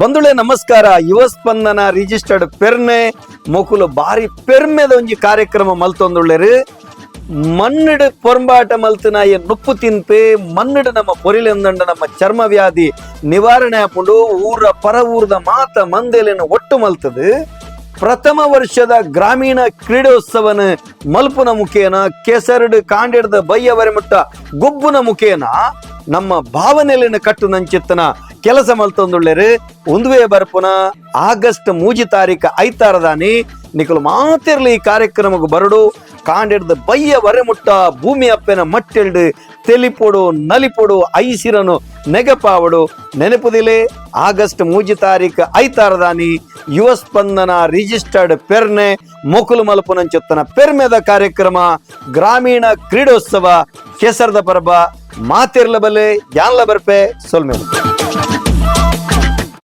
ಬಂಧುಳೆ ನಮಸ್ಕಾರ. ಯುವ ಸ್ಪಂದನ ರಿಜಿಸ್ಟರ್ಡ್ ಪೆರ್ನೆ, ಮೊಕುಲು ಬಾರಿ ಪೆರ್ಮೆದ ಒಂಜಿ ಕಾರ್ಯಕ್ರಮ ಮಲ್ತೊಂದುಳ್ಳೆರು. ಮಣ್ಣಿಡು ಪೊರಂಬಾಟ ಮಲ್ತಿನ ನುಪ್ಪು ತಿನ್ಪೆ ಮಣ್ಣಿಡು ನಮ್ಮ ಪೊರಿಲೆಂದಂಡ ನಮ್ಮ ಚರ್ಮ ವ್ಯಾಧಿ ನಿವಾರಣೆ ಆಪುಂಡು ಊರ ಪರ ಊರದ ಮಾತ ಮಂದೆಲೆನ ಒಟ್ಟು ಮಲ್ತದು. ಪ್ರಥಮ ವರ್ಷದ ಗ್ರಾಮೀಣ ಕ್ರೀಡೋತ್ಸವನ ಮಲ್ಪುನ ಮುಖೇನ, ಕೆಸರಡು ಕಾಂಡಿಡದ ಬೈಯವರೆ ಮುಟ್ಟ ಗುಬ್ಬುನ ಮುಖೇನ ನಮ್ಮ ಭಾವನೆಲಿನ ಕಟ್ಟು ನಂಚಿತ್ತನ ಕೆಲಸ ಮಲ್ತೊಂದುಳ್ಳೆರು. ಒಂದುವೇ ಬರ್ಪುನ ಆಗಸ್ಟ್ ಮೂಜಿ ತಾರೀಕು ಐತಾರದಾನಿ ನಿಖಲು ಮಾತಿರ್ಲಿ ಈ ಕಾರ್ಯಕ್ರಮಕ್ಕೆ ಬರಡು. ಕಾಂಡಿಡ್ದ ಬಯ್ಯ ವರೆ ಮುಟ್ಟ ಭೂಮಿ ಅಪ್ಪೆನ ಮಟ್ಟೆಲ್ಡು, ತೆಲಿಪೊಡು, ನಲಿಪೊಡು, ಐಸಿರನು ನೆಗಪಾವಡು. ನೆನಪುದಿಲೆ? ಆಗಸ್ಟ್ ಮೂಜಿ ತಾರೀಕು ಐತಾರದಾನಿ ಯುವ ಸ್ಪಂದನ ರಿಜಿಸ್ಟರ್ಡ್ ಪೆರ್ನೆ, ಮೊಕುಲು ಮಲ್ಪುನಂಚುತ್ತನ ಪೆರ್ಮೆದ ಕಾರ್ಯಕ್ರಮ, ಗ್ರಾಮೀಣ ಕ್ರೀಡೋತ್ಸವ, ಕೆಸರದ ಪರ್ಬ ಮಾತಿರ್ಲ ಬಲೆ ಯಾನ್ಲ ಬರ್ಪೆ ಸೊಲ್ಮೇಲೆ